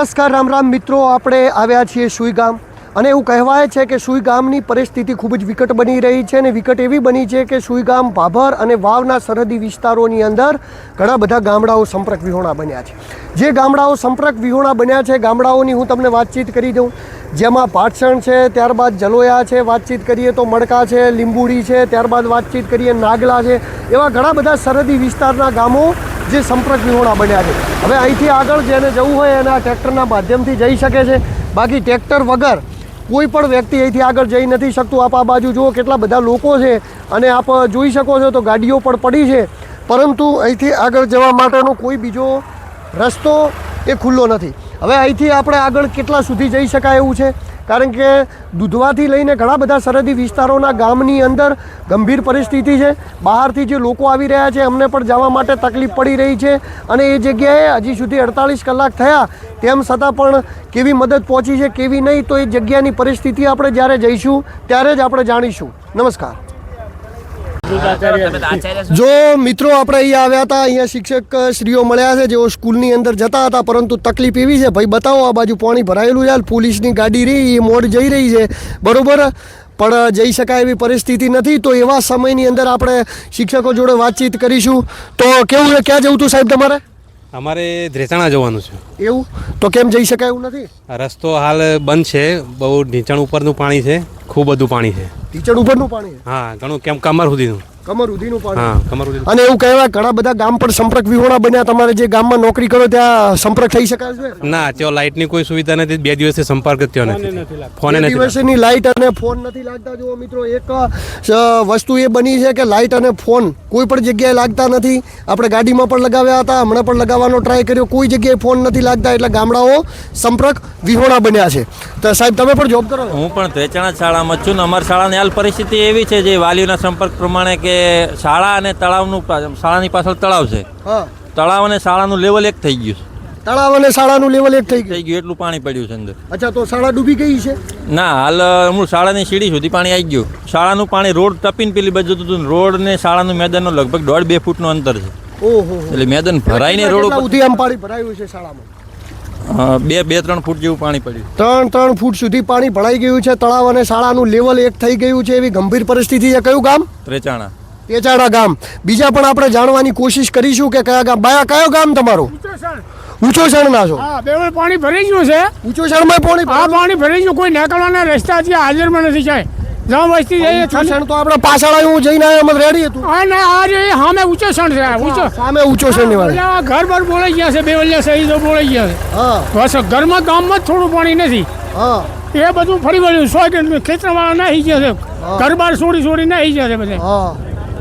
નમસ્કાર, રામ રામ મિત્રો, આપણે આવ્યા છીએ સુઈ ગામ. અને એવું કહેવાય છે કે સુઈ ગામની પરિસ્થિતિ ખૂબ જ વિકટ બની રહી છે અને વિકટ એવી બની છે કે સુઈ ગામ ભાભર અને વાવના સરહદી વિસ્તારોની અંદર ઘણા બધા ગામડાઓ સંપર્ક વિહોણા બન્યા છે. જે ગામડાઓ સંપર્ક વિહોણા બન્યા છે, ગામડાઓની હું તમને વાતચીત કરી દઉં. જેમાં પાટસણ છે, ત્યારબાદ જલોયા છે, વાતચીત કરીએ તો મડકા છે, લીંબુડી છે, ત્યારબાદ વાતચીત કરીએ નાગલા છે. એવા ઘણા બધા સરહદી વિસ્તારના ગામો જે સંપર્ક વિહોણા બન્યા છે. હવે અહીંથી આગળ જેને જવું હોય એને આ ટ્રેક્ટરના માધ્યમથી જઈ શકે છે. બાકી ટ્રેક્ટર વગર કોઈ પણ વ્યક્તિ અહીંથી આગળ જઈ નથી શકતું. આપ આ બાજુ જુઓ કેટલા બધા લોકો છે અને આપ જોઈ શકો છો તો ગાડીઓ પણ પડી છે. પરંતુ અહીંથી આગળ જવા માટેનો કોઈ બીજો રસ્તો એ ખુલ્લો નથી. હવે અહીંથી આપણે આગળ કેટલા સુધી જઈ શકાય એવું છે? કારણ કે દૂધવાથી લઈને ઘણા બધા સરહદી વિસ્તારોના ગામની અંદર ગંભીર પરિસ્થિતિ છે. બહારથી જે લોકો આવી રહ્યા છે અમને પણ જવા માટે તકલીફ પડી રહી છે અને એ જગ્યાએ હજી સુધી અડતાલીસ કલાક થયા, તેમ છતાં પણ કેવી મદદ પહોંચી છે, કેવી નહીં, તો એ જગ્યાની પરિસ્થિતિ આપણે જ્યારે જઈશું, ત્યારે જ આપણે જાણીશું. નમસ્કાર. જો મિત્રો આપણે અહીંયા આવ્યા હતા અહીંયા શિક્ષક શ્રીઓ મળ્યા છે જેઓ સ્કૂલની અંદર જતા હતા પરંતુ તકલીફ એવી છે ભાઈ બતાવો આ બાજુ પાણી ભરાયેલું છે પોલીસની ગાડી રહી એ મોડ જઈ રહી છે. બરોબર? પણ જઈ શકાય એવી પરિસ્થિતિ નથી તો એવા સમયની અંદર આપણે શિક્ષકો જોડે વાતચીત કરીશું. તો કેવું છે? ક્યાં જવું હતું સાહેબ તમારે? અમારે ધ્રેચાણા જવાનું છે. એવું? તો કેમ જઈ શકાય એવું નથી? રસ્તો હાલ બંધ છે બહુ ઢીંચણ ઉપરનું પાણી છે ખૂબ બધું પાણી છે. ટીચર ઉપરનું પાણી હા ઘણું કેમ કમર સુધીનું. કમર પાણી. હા અને એવું કહેવાય ઘણા બધા ગામ પર સંપર્ક વિહોણા બન્યા. તમારે જે ગામમાં નોકરી કરો ત્યાં સંપર્ક થઈ શકાય છે? ના ત્યાં લાઇટની કોઈ સુવિધા નથી. બે દિવસથી સંપર્ક થયો નથી. ફોન બે નથી દિવસની લાઇટ અને ફોન નથી લાગતા. જુઓ મિત્રો એક વસ્તુ એ બની છે કે લાઇટ અને ફોન કોઈ પણ જગ્યાએ લાગતા નથી. આપણે ગાડીમાં પણ લગાવ્યા હતા હમણાં પણ લગાવવાનો ટ્રાય કર્યો. કોઈ જગ્યાએ ફોન નથી લાગતા એટલે ગામડાઓ સંપર્ક વિહોણા બન્યા છે. તો સાહેબ તમે પણ જોબ કરો? હું પણ ત્રેચાણા શાળામાં છું ને અમારી શાળાની હાલ પરિસ્થિતિ એવી છે જે વાલીઓના સંપર્ક પ્રમાણે કે શાળા અને તળાવનું શાળાની પાછળ તળાવ છે. તળાવ અને શાળાનું લેવલ એક થઈ ગયું તળાવ અને શાળાનું લેવલ એક થઈ ગયું. એટલું પાણી પડ્યું છે અંદર. અચ્છા તો શાળા ડૂબી ગઈ છે? ના હાલ હું શાળાની સીડી સુધી પાણી આવી ગયું. શાળાનું પાણી રોડ ટપીને પેલી બાજુ હતું રોડ ને શાળાનું મેદાનનો લગભગ દોઢ બે ફૂટનું અંતર છે. ઓહો. એટલે મેદાન ભરાઈને રોડ સુધી આમ પાણી ભરાયું છે શાળામાં? બે બે ત્રણ ફૂટ જેવું પાણી પડ્યું. ત્રણ ત્રણ ફૂટ સુધી પાણી ભરાઈ ગયું છે. તળાવ અને શાળાનું લેવલ એક થઈ ગયું છે એવી ગંભીર પરિસ્થિતિ છે કયું ગામ? ત્રેચાણા. તેચાડા ગામ. બીજા પણ આપણે જાણવાની કોશિશ કરીશું કે કયા ગામ. બાયા કયો ગામ તમારું? ઊંચો શણના છો. હા બેવડ પાણી ભરાઈ ગયું છે. ઊંચો શણમાં પાણી આ પાણી ભરાઈ ગયું કોઈ નીકળવાના રસ્તા ત્યાં હાજરમાં નથી જાય જ્યાં વસ્તી જઈએ શણ તો આપણે પાછળ આવ્યું જઈને આવ્યો અમે રેડી હતું. હા ના આ જે સામે ઊંચો શણ છે ઊંચો સામે ઊંચો શણની વાળી એટલે ઘર પર બોલાઈ ગયા છે બેવલિયા શહીદો બોલાઈ ગયા છે. હા. બસ ઘરમાં ગામમાં થોડું પાણી નથી. હા. એ બધું ફરી વળ્યું સો કે ખેતરવાળા નાહી ગયા છે. ઘર બાર છોડી છોડી નાહી ગયા છે બધા. હા.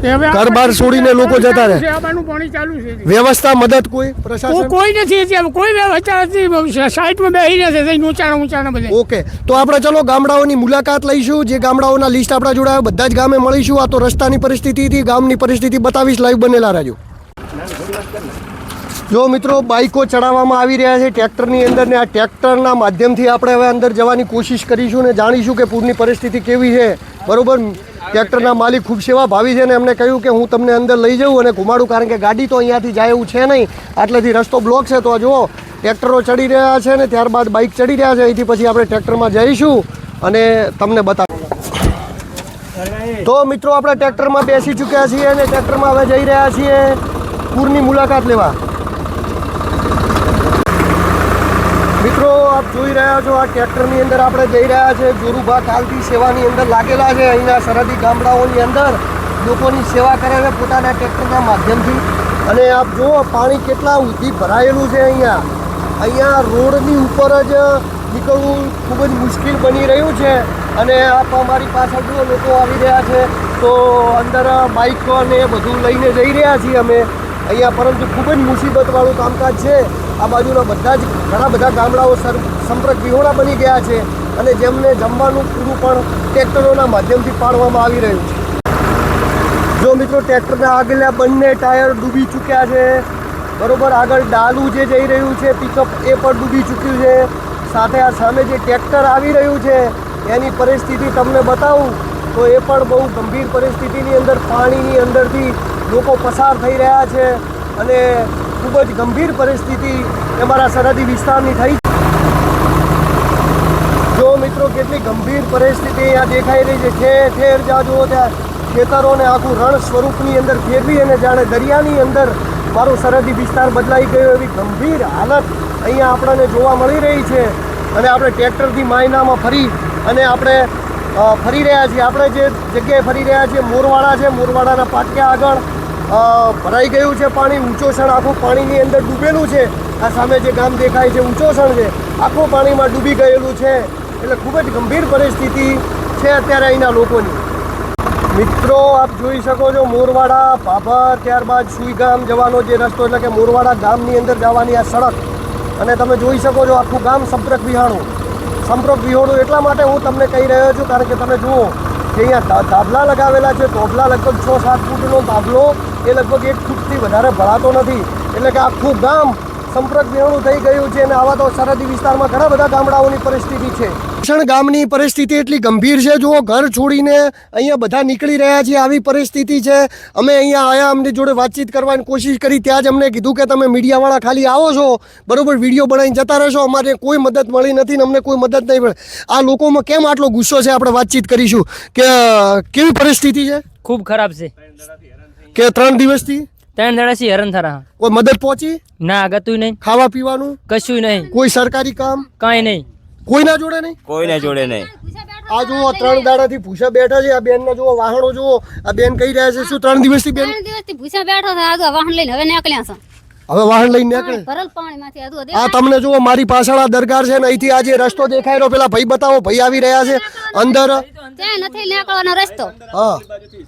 ઘર છોડીને લોકો જતા રહે. પાણી ચાલુ છે વ્યવસ્થા મદદ કોઈ? પ્રશાસન? કોઈ નથી ત્યાં કોઈ વ્યવસ્થા નથી સાઈડમાં બેસી રહ્યા છે ઊંચાણા ઊંચાણા બધે. ઓકે. તો આપણે ચલો ગામડાઓની મુલાકાત લઈશું જે ગામડાઓના લિસ્ટ આપણા જોડે બધા જ ગામે મળીશું. આ તો રસ્તાની પરિસ્થિતિથી ગામની પરિસ્થિતિ બતાવીશ લાઈવ બનેલા રહેજો. જો મિત્રો, બાઇકો ચડાવવામાં આવી રહ્યા છે ટ્રેક્ટરની અંદર ને આ ટ્રેક્ટરના માધ્યમથી આપણે હવે અંદર જવાની કોશિશ કરીશું ને જાણીશું કે પૂરની પરિસ્થિતિ કેવી છે. બરોબર? ટ્રેક્ટરના માલિક ખૂબ સેવા ભાવી છે ને એમને કહ્યું કે હું તમને અંદર લઈ જાઉં અને ઘુમાડું કારણ કે ગાડી તો અહીંયાથી જાય એવું છે નહીં. આટલેથી રસ્તો બ્લોક છે તો જુઓ, ટ્રેક્ટરો ચડી રહ્યા છે ને ત્યારબાદ બાઇક ચડી રહ્યા છે. અહીંથી પછી આપણે ટ્રેક્ટરમાં જઈશું અને તમને બતાવીશું. તો મિત્રો, આપણે ટ્રેક્ટરમાં બેસી ચૂક્યા છીએ અને ટ્રેક્ટરમાં હવે જઈ રહ્યા છીએ. પૂરની મુલાકાત લેવા. મિત્રો, આપ જોઈ રહ્યા છો, આ ટ્રેક્ટરની અંદર આપણે જઈ રહ્યા છે. ગુરુભા કાલથી સેવાની અંદર લાગેલા છે. અહીંના સરહદી ગામડાઓની અંદર લોકોની સેવા કરે છે પોતાના ટ્રેક્ટરના માધ્યમથી. અને આપ જુઓ, પાણી કેટલા ઊંધી ભરાયેલું છે અહીંયા. અહીંયા રોડની ઉપર જ નીકળવું ખૂબ જ મુશ્કેલ બની રહ્યું છે. અને આપ અમારી પાછળ જુઓ, લોકો આવી રહ્યા છે. તો અંદર બાઇક અને બધું લઈને જઈ રહ્યા છીએ અમે. અહીંયા, પરંતુ ખૂબ જ મુસીબતવાળું કામકાજ છે. આ બાજુના બધા જ, ઘણા બધા ગામડાઓ સંપર્ક વિહોણા બની ગયા છે અને જેમને જમવાનું પૂરું પણ ટ્રેક્ટરોના માધ્યમથી પાડવામાં આવી રહ્યું છે. જો મિત્રો, ટ્રેક્ટરના આગલા બંને ટાયર ડૂબી ચૂક્યા છે. બરોબર, આગળ ડાલું જે જઈ રહ્યું છે પિકઅપ એ પણ ડૂબી ચૂક્યું છે. સાથે આ સામે જે ટ્રેક્ટર આવી રહ્યું છે, એની પરિસ્થિતિ તમને બતાવું તો એ પણ બહુ ગંભીર પરિસ્થિતિની અંદર, પાણીની અંદરથી લોકો પસાર થઈ રહ્યા છે અને ખૂબ જ ગંભીર પરિસ્થિતિ અમારા સરહદી વિસ્તારની થઈ જો મિત્રો કેટલી ગંભીર પરિસ્થિતિ અહીંયા દેખાઈ રહી છે, ઠેર ઠેર જ્યાં જુઓ ત્યાં ખેતરોને આખું રણ સ્વરૂપની અંદર ફેરવી અને જાણે દરિયાની અંદર મારો સરહદી વિસ્તાર બદલાઈ ગયો એવી ગંભીર હાલત અહીંયા આપણને જોવા મળી રહી છે. અને આપણે ટ્રેક્ટરથી માયનામાં ફરી અને આપણે ફરી રહ્યા છીએ. આપણે જે જગ્યાએ ફરી રહ્યા છીએ, મોરવાડા છે. મોરવાડાના પાટિયા આગળ ભરાઈ ગયું છે પાણી ઊંચોસણ આખું પાણીની અંદર ડૂબેલું છે. આ સામે જે ગામ દેખાય છે ઊંચોસણ છે. આખું પાણીમાં ડૂબી ગયેલું છે. એટલે ખૂબ જ ગંભીર પરિસ્થિતિ છે અત્યારે અહીંના લોકોની. મિત્રો, આપ જોઈ શકો છો મોરવાડા, ભાભર, ત્યારબાદ સુઈગામ જવાનો જે રસ્તો, એટલે કે મોરવાડા ગામની અંદર જવાની આ સડક. અને તમે જોઈ શકો છો આખું ગામ સંપર્ક વિહાણું. સંપર્ક વિહોણું એટલા માટે હું તમને કહી રહ્યો છું, કારણ કે તમે જુઓ કે અહીંયા તાબલા લગાવેલા છે, તોબલા લગભગ છ સાત ફૂટનો તાબલો, એ લગભગ એક ફૂટથી વધારે ભરાતો નથી. એટલે કે આખું ગામ સંપર્ક વિહોણું થઈ ગયું છે અને આવા તો સરહદી વિસ્તારમાં ઘણા બધા ગામડાઓની પરિસ્થિતિ છે. ભૂષણ ગામની પરિસ્થિતિ એટલી ગંભીર છે જુઓ ઘર છોડીને અહીંયા બધા નીકળી રહ્યા છે આવી પરિસ્થિતિ છે. અમે અહીંયા આયા અમને જોડે વાતચીત કરવાની કોશિશ કરી ત્યાં જ અમને કીધું કે તમે મીડિયાવાળા ખાલી આવો છો બરોબર વીડિયો બનાવીને જતા રહેશો અમારે કોઈ મદદ મળી નથી ને અમને કોઈ મદદ નહીં મળે. આ લોકોમાં કેમ આટલો ગુસ્સો છે આપણે વાતચીત કરીશું? કે કેવી પરિસ્થિતિ છે? ખૂબ ખરાબ છે. કે ત્રણ દિવસથી? ત્રણ દાડાથી હેરાન થરા. કોઈ મદદ પહોંચી? ના ગતું નહીં. ખાવા પીવાનું કશું નહીં. કોઈ સરકારી કામ? કાંઈ નહીં. કોઈ ના જોડે નહીં? કોઈ ના જોડે નહીં. આ જુઓ ત્રણ દાડાથી ભૂસા બેઠા છે. આ બેનના જુઓ વાહણો જુઓ. આ બેન કહી રહ્યા છે શું ત્રણ દિવસથી બેન? ત્રણ દિવસથી ભૂસા બેઠો છે. આજુ વાહન લઈને હવે નીકળ્યા છે. હવે વાહન લઈને નીકળે. ભરલ પાણીમાંથી આજુ આ તમને જુઓ મારી પાછળ આ દરગાર છે ને અહીંથી આ જે રસ્તો દેખાય રહ્યો પેલા ભાઈ બતાવો ભાઈ આવી રહ્યા છે અંદર. ત્યાં નથી નીકળવાનો રસ્તો. હા.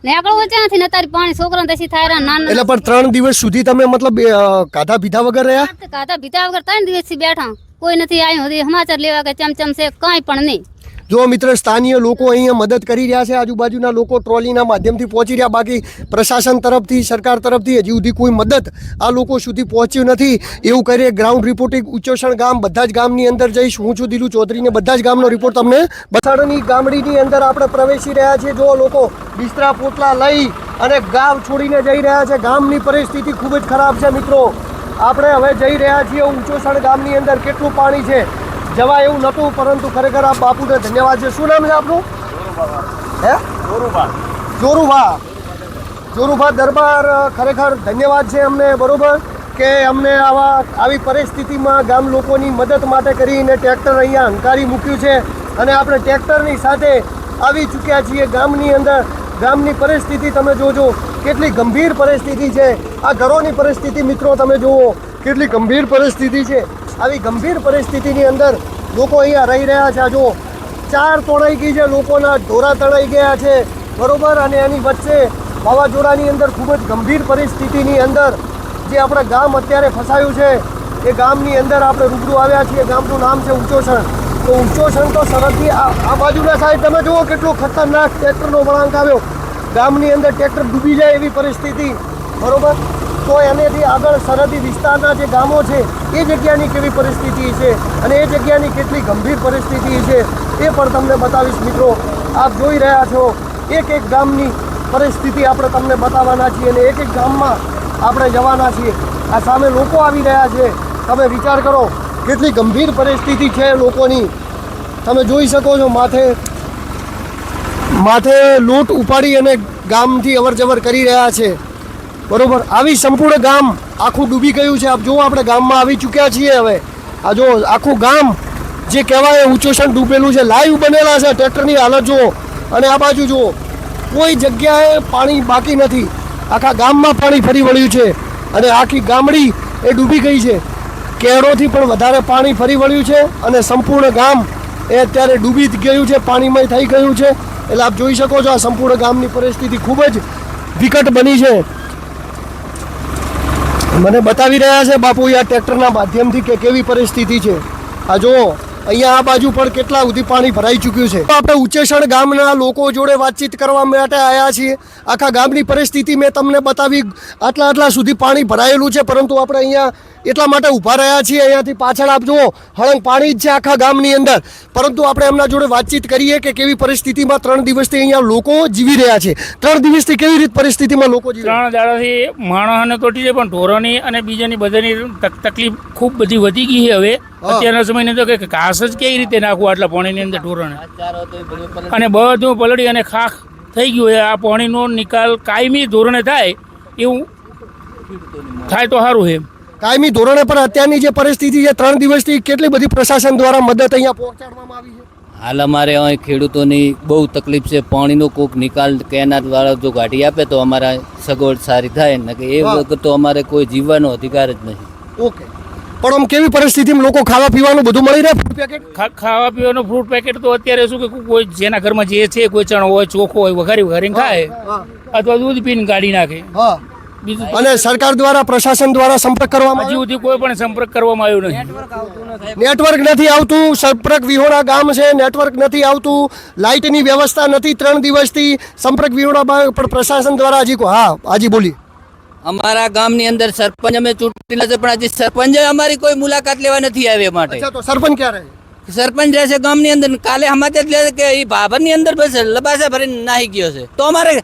નીકળવું ને તારી પાણી છોકરા દેશી થાય રહ્યા નાના એટલે પણ ત્રણ દિવસ સુધી તમે મતલબ એ, અ, પીધા વગર રહ્યા? કાતા ભીતા વગર ત્રણ દિવસથી બેઠા. કોઈ નથી આવ્યું હજી સમાચાર લેવા કે ચમચમ છે કાંઈ પણ નહીં. જો મિત્ર, સ્થાનીય લોકો અહીંયા મદદ કરી રહ્યા છે, આજુબાજુના લોકો ટ્રોલીના માધ્યમથી પહોંચી રહ્યા, બાકી પ્રશાસન તરફથી, સરકાર તરફથી હજી સુધી કોઈ મદદ આ લોકો સુધી પહોંચ્યું નથી. એવું કરીએ ગ્રાઉન્ડ રિપોર્ટિંગ ઉચ્ચોષણ ગામ, બધા જ ગામની અંદર જઈશ. હું છું દિલુ ચૌધરીને બધા જ ગામનો રિપોર્ટ તમને બસાડની ગામડીની અંદર આપણે પ્રવેશી રહ્યા છીએ. જો લોકો બિસ્તરા પોટલા લઈ અને ગામ છોડીને જઈ રહ્યા છે, ગામની પરિસ્થિતિ ખૂબ જ ખરાબ છે મિત્રો. આપણે હવે જઈ રહ્યા છીએ ઉંચોસણ ગામની અંદર. કેટલું પાણી છે? જવા એવું નહોતું, પરંતુ ખરેખર આ બાપુને ધન્યવાદ છે. શું નામ છે આપનું? હે? જોરુભા જોરુભા દરબાર ખરેખર ધન્યવાદ છે અમને, બરોબર? કે અમને આવા, આવી પરિસ્થિતિમાં ગામ લોકોની મદદ માટે કરીને ટ્રેક્ટર અહીંયા હંકારી મૂક્યું છે. અને આપણે ટ્રેક્ટરની સાથે આવી ચૂક્યા છીએ. ગામની અંદર, ગામની પરિસ્થિતિ તમે જોજો. કેટલી ગંભીર પરિસ્થિતિ છે. આ ઘરોની પરિસ્થિતિ મિત્રો તમે જુઓ. કેટલી ગંભીર પરિસ્થિતિ છે. આવી ગંભીર પરિસ્થિતિની અંદર લોકો અહીંયા રહી રહ્યા છે. જો ચાર તોડાઈ ગઈ છે, લોકોના ઢોરા તણાઈ ગયા છે. બરોબર? અને એની વચ્ચે વાવાઝોડાની અંદર ખૂબ જ ગંભીર પરિસ્થિતિની અંદર જે આપણા ગામ અત્યારે ફસાયું છે, એ ગામની અંદર આપણે રૂબરૂ આવ્યા છીએ. ગામનું નામ છે ઊંચોસણ તો ઉંચોસણ તો સરહદની આ બાજુના સાહેબ, તમે જુઓ કેટલો ખતરનાક ટ્રેક્ટરનો વળાંક આવ્યો. ગામની અંદર ટ્રેક્ટર ડૂબી જાય એવી પરિસ્થિતિ. બરોબર? તો એનેથી આગળ સરહદી વિસ્તારના જે ગામો છે, એ જગ્યાની કેવી પરિસ્થિતિ છે અને એ જગ્યાની કેટલી ગંભીર પરિસ્થિતિ છે, એ પણ તમને બતાવીશ મિત્રો. આપ જોઈ રહ્યા છો, એક એક ગામની પરિસ્થિતિ આપણે તમને બતાવવાના છીએ અને એક એક ગામમાં આપણે જવાના છીએ. આ સામે લોકો આવી રહ્યા છે. તમે વિચાર કરો, કેટલી ગંભીર પરિસ્થિતિ છે લોકોની. તમે જોઈ શકો છો માથે માથે લૂંટ ઉપાડી અને ગામથી અવર જવર કરી રહ્યા છે. બરોબર, આવી સંપૂર્ણ ગામ આખું ડૂબી ગયું છે. આપ જુઓ, આપણે ગામમાં આવી ચૂક્યા છીએ હવે. આ જો આખું ગામ જે કહેવાય ઊંચોસણ ડૂબેલું છે. લાઈવ બનેલા છે ટ્રેક્ટરની હાલત, જુઓ. અને આ બાજુ જુઓ, કોઈ જગ્યાએ પાણી બાકી નથી. આખા ગામમાં પાણી ફરી વળ્યું છે. અને આખી ગામડી એ ડૂબી ગઈ છે. કેરોથી પણ વધારે પાણી ફરી વળ્યું છે અને સંપૂર્ણ ગામ એ અત્યારે ડૂબી ગયું છે, પાણીમય થઈ ગયું છે. એટલે આપ જોઈ શકો છો આ સંપૂર્ણ ગામની પરિસ્થિતિ ખૂબ જ વિકટ બની છે. મને બતાવી રહ્યા છે બાપુ આ ટ્રેક્ટરના માધ્યમથી કે કેવી પરિસ્થિતિ છે. આ જુઓ, અહીંયા આ બાજુ પણ કેટલા સુધી પાણી ભરાઈ ચૂક્યું છે. આપણે ઉચ્ચેસણ ગામના લોકો જોડે વાતચીત કરવા માટે આવ્યા છીએ. આખા ગામની પરિસ્થિતિ મેં તમને બતાવી, આટલા આટલા સુધી પાણી ભરાયેલું છે, પરંતુ આપણે અહીંયા એટલા માટે ઊભા રહ્યા છીએ. અહીંયાથી પાછળ આપ જુઓ હળંગ પાણી જ છે આખા ગામની અંદર. પરંતુ આપણે એમના જોડે વાતચીત કરીએ કે કેવી પરિસ્થિતિમાં ત્રણ દિવસથી અહીંયા લોકો જીવી રહ્યા છે. ત્રણ દિવસથી કેવી રીત પરિસ્થિતિમાં લોકો જીવી? ત્રણ દાડાથી માણસને તો છે પણ ઢોરોની અને બીજાની બધાની તક- તકલીફ ખૂબ બધી વધી ગઈ છે હવે. અત્યારના સમયની અંદર કે ઘાસ જ કેવી રીતે નાખવું આટલા પાણીની અંદર ઢોરોને અને બધું પલળી અને ખાખ થઈ ગયું છે. આ પાણીનો નિકાલ કાયમી ધોરણે થાય એવું થાય તો સારું છે કાયમી ધોરણે પણ અત્યારની જે પરિસ્થિતિ છે ત્રણ દિવસથી કેટલી બધી પ્રશાસન દ્વારા મદદ અહીંયા પહોંચાડવામાં આવી છે? હાલ અમારે અહીં ખેડૂતોની બહુ તકલીફ છે. પાણીનો કોક નિકાલ કેના દ્વારા જો ગાડી આપે તો અમારા સગવડ સારી થાય ને કે એ વખત તો અમારે કોઈ જીવવાનો અધિકાર જ નહીં. ઓકે. પણ આમ કેવી પરિસ્થિતિમાં લોકો ખાવા પીવાનું બધું મળી રહે ફૂડ પેકેટ ખા- ખાવા પીવાનું ફ્રૂટ પેકેટ તો અત્યારે શું કે કોઈ જેના ઘરમાં જે છે કોઈ ચણો હોય ચોખો હોય વઘારી વઘારીને ખાય. અથવા દૂધ પીને કાઢી નાખે. અને સરકાર દ્વારા પ્રશાસન દ્વારા સંપર્ક કરવામાં હજી સુધી કોઈ પણ સંપર્ક કરવામાં આવ્યો નથી. નેટવર્ક નથી આવતું સંપર્ક વિહોણા ગામ છે નેટવર્ક નથી આવતું લાઇટની વ્યવસ્થા નથી ત્રણ દિવસથી સંપર્ક વિહોણા પણ પ્રશાસન દ્વારા હજી કો- હા હાજી બોલી. અમારા ગામની અંદર સરપંચ અમે ચૂંટેલા છે પણ હજી સરપંચ અમારી કોઈ મુલાકાત લેવા નથી આવી માટે. તો સરપંચ ક્યારે? સરપંચ રહેશે ગામની અંદર. કાલે અમારે કે એ ભાભરની અંદર બસ લબાસા ભરીને નાહી ગયો છે. તો અમારે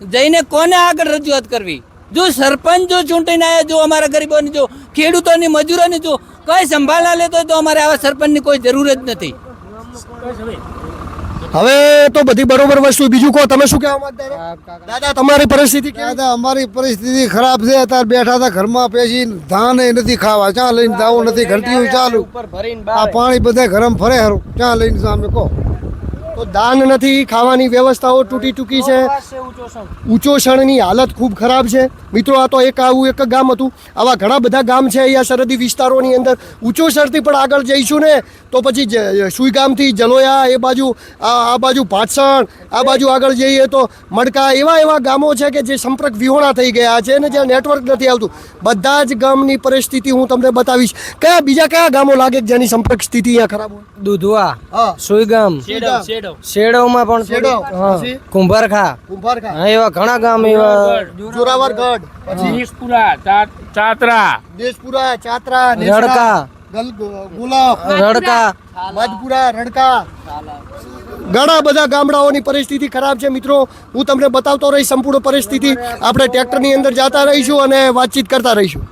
જઈને કોને આગળ રજૂઆત કરવી? જો સરપંચ જો ચૂંટીને આવ્યા જો અમારા ગરીબોની જો ખેડૂતોની મજૂરોની જો કઈ સંભાળ ના લેતો તો અમારે આવા સરપંચની કોઈ જરૂર જ નથી. હવે તો બધી બરોબર વસ્તુ. બીજું કહો તમે શું કહેવા માંગતા દાદા તમારી પરિસ્થિતિ? દાદા અમારી પરિસ્થિતિ ખરાબ છે. અત્યારે બેઠા હતા ઘરમાં પેસી ધાન નથી ખાવા. ચા લઈને દાવું નથી? ઘંટીયું ચાલુ. આ પાણી બધા ગરમ ફરે હારું. ચા લઈને અમે કહો. તો દાન નથી ખાવાની વ્યવસ્થાઓ તૂટી ચૂકી છે. ઊંચો ઊંચોસણની હાલત ખૂબ ખરાબ છે. મિત્રો આ તો એક આવું એક ગામ હતું. આવા ઘણા બધા ગામ છે અહીંયા સરહદી વિસ્તારોની અંદર. ઊંચો ઊંચોસરથી પણ આગળ જઈશું ને તો પછી સુઈ સુઈગામથી જલોયા એ બાજુ આ બાજુ પાટસણ આ બાજુ આગળ જઈએ તો મડકા એવા એવા ગામો છે કે જે સંપર્ક વિહોણા થઈ ગયા છે અને જ્યાં નેટવર્ક નથી આવતું. બધા જ ગામની પરિસ્થિતિ હું તમને બતાવીશ. કયા બીજા કયા ગામો લાગે જેની સંપર્ક સ્થિતિ અહીંયા ખરાબ હોય? દુધવા હા. સુઈગામ. શેડો. શેડોમાં પણ શેડો. પછી? કુંભારખા. કુંભારખા. હા, એવા ઘણા ગામ એવા જોરાવરગઢ પછી? દેશપુરા ચાતરા. દેશપુરા ચાતરા રડકા. ગુલાબ. રડકા. બાજપુરા રડકા. ઘણા બધા ગામડાઓની પરિસ્થિતિ ખરાબ છે. મિત્રો હું તમને બતાવતો રહીશ સંપૂર્ણ પરિસ્થિતિ. આપણે ટ્રેક્ટરની અંદર જતા રહીશું અને વાતચીત કરતા રહીશું.